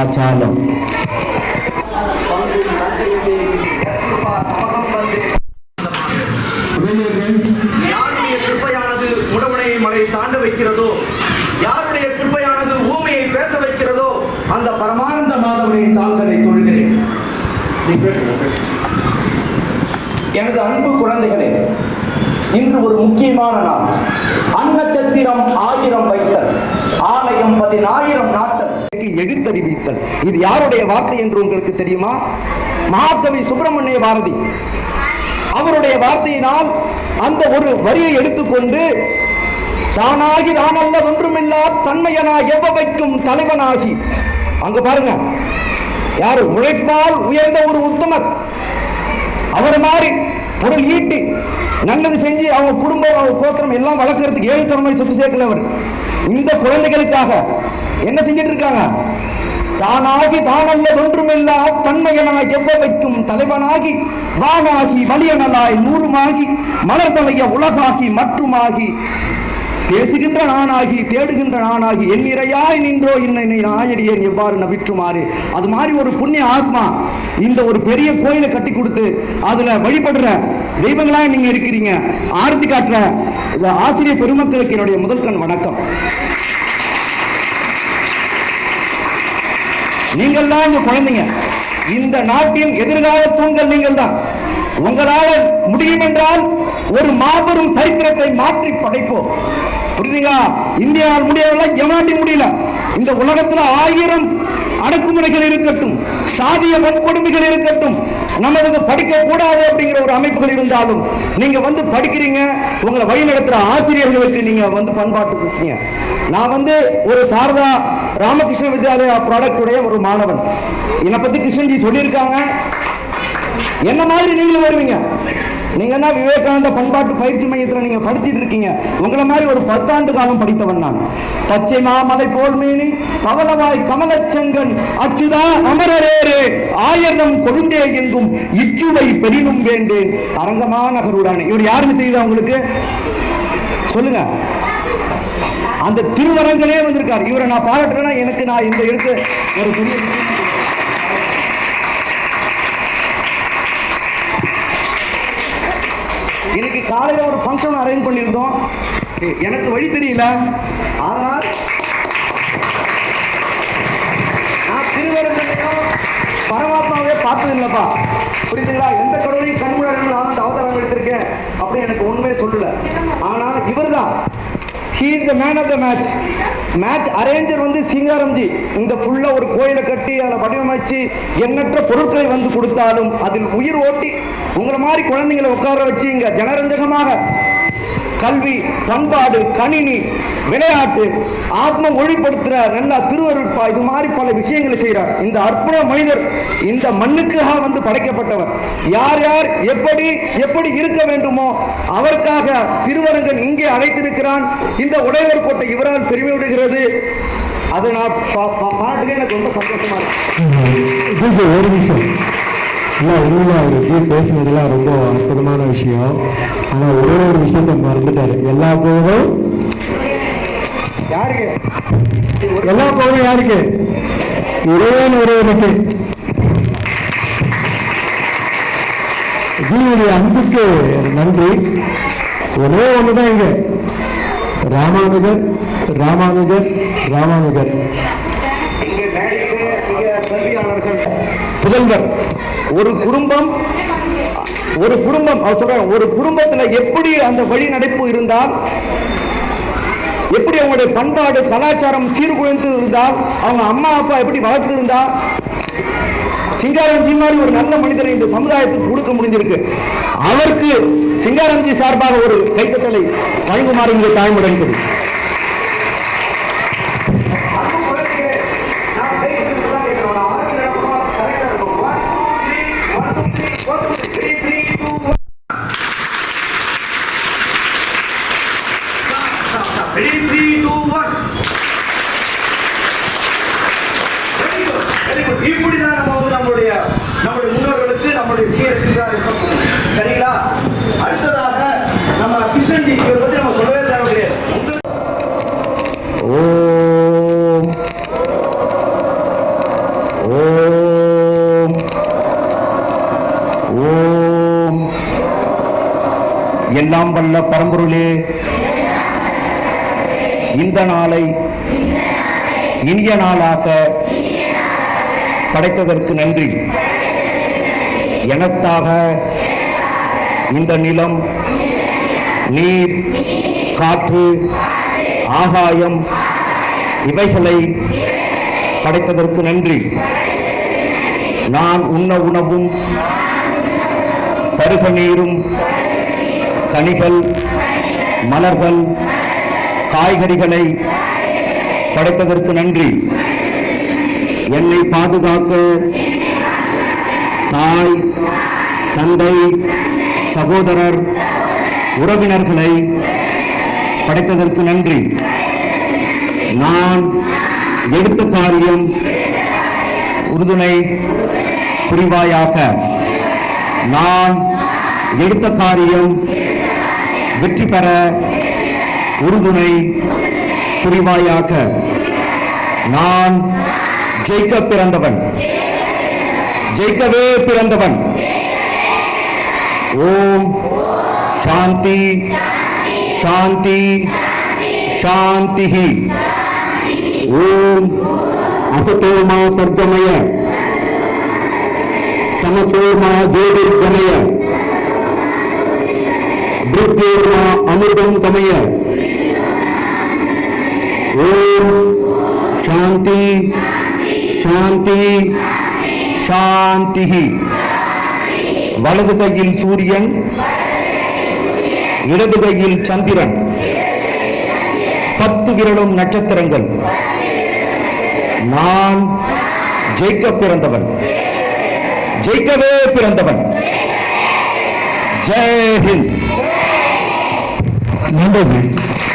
கலாச்சாரம் யாருடைய கிருப்பையானது முடவனை மலை தாண்ட வைக்கிறதோ யாருடைய கிருப்பையானது ஊமையை பேச வைக்கிறதோ அந்த பரமானந்த மாதவனின் தாள்களை தொழுகிறேன். எனது அன்பு குழந்தைகளே இன்று ஒரு முக்கியமான நாள். அன்னச்சத்திரம் ஆயிரம் வைத்தல் ஆலயம் பதினாயிரம் நாட்டல் எழுத்தறிவித்தல் இது யாருடைய வார்த்தை என்று உங்களுக்கு தெரியுமா? மகாகவி சுப்பிரமணிய பாரதி. அவருடைய வார்த்தையினால் அந்த ஒரு வரியை எடுத்துக்கொண்டு தானாகி தானல்ல ஒன்றுமில்லா தன்மையனா எவ்வவைக்கும் தலைவனாகி. அங்க பாருங்க. யாரு? உழைப்பால் உயர்ந்த ஒரு உத்தமர். அவர் மாதிரி பொருள் ஈட்டி நல்லது செஞ்சு அவங்க குடும்பம் அவங்க கோத்திரம் எல்லாம் வளர்க்கறதுக்கு ஏழு தலைமை சொத்து சேர்க்கல அவர். இந்த குழந்தைகளுக்காக என்ன செஞ்சிட்டு இருக்காங்க தானாகி தானல்ல ஒன்றுமில்லா தன்மையனாய் எவ்வவைக்கும் தலைவனாகி வானாகி வலியனலாய் நூலுமாகி மலர்தலைய உலகாகி மற்றுமாகி பேசுகின்ற நானாகி தேடுகின்ற நானாகி எண்ணிறையாய் நின்றோ என்னை நாயடியேன் எவ்வாறு நவிற்றுமாறு? அது மாதிரி ஒரு புண்ணிய ஆத்மா இந்த ஒரு பெரிய கோயிலை கட்டி கொடுத்து அதுல வழிபடுற தெய்வங்களா நீங்க இருக்கிறீங்க. ஆர்த்தி காட்டுற இந்த ஆசிரியர் பெருமக்களுக்கு என்னுடைய முதல் கண் வணக்கம். நீங்கள் தான் இங்க குழந்தைங்க. இந்த நாட்டின் எதிர்கால தூண்கள் நீங்கள் தான் உங்களால முடியும் என்றால் ஒரு மாபெரும் சரித்திரத்தை மாற்றி படைப்போம். புரியுதுங்களா? இந்தியாவில் முடியவில்லை எவனாட்டி முடியல. இந்த உலகத்துல ஆயிரம் அடக்குமுறைகள் இருக்கட்டும் சாதிய வன்கொடுமைகள் இருக்கட்டும் நம்மளுக்கு படிக்க கூடாது அப்படிங்கிற ஒரு அமைப்புகள் இருந்தாலும் நீங்க வந்து படிக்கிறீங்க உங்களை வழி நடத்துற ஆசிரியர்களுக்கு நீங்க வந்து பண்பாட்டு கொடுத்தீங்க நான் வந்து ஒரு சாரதா ராமகிருஷ்ண வித்யாலயா ப்ராடக்டுடைய ஒரு மாணவன். என்னை பத்தி கிருஷ்ணன்ஜி சொல்லியிருக்காங்க. என்ன மாதிரி நீங்களும் வருவீங்க? நீங்க என்ன விவேகானந்த பண்பாட்டு பயிற்சி மையத்துல நீங்க படிச்சிட்டு இருக்கீங்க? உங்களை மாதிரி ஒரு பத்தாண்டு காலம் படித்தவன் நான். பச்சை மாமலை போல் மீனி பவளவாய் கமலச்சங்கன் அச்சுதா அமரரேரே ஆயிரம் கொழுந்தே எங்கும் இச்சுவை பெரினும் வேண்டேன். அரங்கமா நகருடானே இவர் யாருன்னு தெரியுதா உங்களுக்கு? சொல்லுங்க. அந்த திருவரங்கனே வந்திருக்கார். இவரை நான் பாராட்டுறேன்னா எனக்கு நான் இந்த எடுத்து ஒரு பெரிய காலையில் ஒரு ஃபங்க்ஷன் அரேஞ்ச் பண்ணியிருந்தோம். எனக்கு வழி தெரியல. அதனால் நான் திருவரங்கனையும் பரமாத்மாவே பார்த்தது இல்லைப்பா புரியுதுங்களா? எந்த கடவுளையும் கண்முழாக நான் அந்த அவதாரம் எடுத்திருக்கேன் அப்படின்னு எனக்கு உண்மையை சொல்லல. இவர் தான் he is the man of the match match arranger வந்து சிங்காரம்ஜி. இந்த ஃபுல்லாக ஒரு கோயிலை கட்டி அதில் வடிவமைச்சு எண்ணற்ற பொருட்களை வந்து கொடுத்தாலும் அதில் உயிர் ஓட்டி உங்களை மாதிரி குழந்தைங்களை உட்கார வச்சு இங்கே ஜனரஞ்சகமாக. கல்வி பண்பாடு கணினி விளையாட்டு ஆத்ம ஒளிப்படுத்துற நல்லா திருவருட்பா இது மாதிரி பல விஷயங்களை செய்கிறார் இந்த அற்புத மனிதர் இந்த மண்ணுக்காக வந்து படைக்கப்பட்டவர். யார் யார் எப்படி எப்படி இருக்க வேண்டுமோ அவருக்காக திருவரங்கன் இங்கே அழைத்திருக்கிறான். இந்த உடையவர் கோட்டை இவரால் பெருமைப்படுகிறது அதை நான் பா- பா- எனக்கு ரொம்ப சந்தோஷமா இருக்கு. ஒரு விஷயம். இல்லை உண்மையில அவர் ஜி பேசுனதெல்லாம் ரொம்ப அற்புதமான விஷயம். ஆனால் ஒரே ஒரு விஷயத்த மறந்துட்டாரு. எல்லா புகழும் யாருக்கு? எல்லா புகழும் யாருக்கு? இறைவன் ஒருவனுக்கு ஜீவனுடைய அன்புக்கு நன்றி. ஒரே ஒண்ணுதான் இங்க. ராமானுஜர் ராமானுஜர் ராமானுஜர். இங்கே மேடையிலே மிக கல்வியாளர்கள் புதல்வர். ஒரு குடும்பம் ஒரு குடும்பம் அவர் ஒரு குடும்பத்துல எப்படி அந்த வழி நடப்பு இருந்தால் எப்படி அவங்களுடைய பண்பாடு கலாச்சாரம் சீர்குலைந்து இருந்தால் அவங்க அம்மா அப்பா எப்படி வளர்த்து இருந்தா சிங்காரம்ஜி மாதிரி ஒரு நல்ல மனிதரை இந்த சமுதாயத்துக்கு கொடுக்க முடிஞ்சிருக்கு. அவருக்கு சிங்காரம்ஜி சார்பாக ஒரு கைத்தட்டலை வழங்குமாறு இங்கே தாய்முடன் எல்லாம் வல்ல பரம்பொருளே. இந்த நாளை இனிய நாளாக படைத்ததற்கு நன்றி. எனக்காக இந்த நிலம் நீர் காற்று ஆகாயம் இவைகளை படைத்ததற்கு நன்றி. நான் உண்ண உணவும் பருக நீரும் கனிகள் மலர்கள் காய்கறிகளை படைத்ததற்கு நன்றி. என்னை பாதுகாக்க தாய் தந்தை சகோதரர் உறவினர்களை படைத்ததற்கு நன்றி. நான் எடுத்த காரியம் உறுதுணை புரிவாயாக. நான் எடுத்த காரியம் வெற்றி பெற உறுதுணை புரிவாயாக நான் ஜெயிக்க பிறந்தவன். ஜெயிக்கவே பிறந்தவன். ஓம் சாந்தி சாந்தி சாந்தி. ஓம் அசத்தோமா சர்க்கமய தமசோமா ஜோதிர்கமய. பிருத்யோர்மா அமிர்தம் கமய. ஓம் சாந்தி சாந்தி சாந்தி வலது கையில் சூரியன் இடது கையில் சந்திரன். பத்து விரலும் நட்சத்திரங்கள். நான் ஜெயிக்க பிறந்தவன். ஜெயிக்கவே பிறந்தவன். ஜெய் ஹிந்த். நன்றி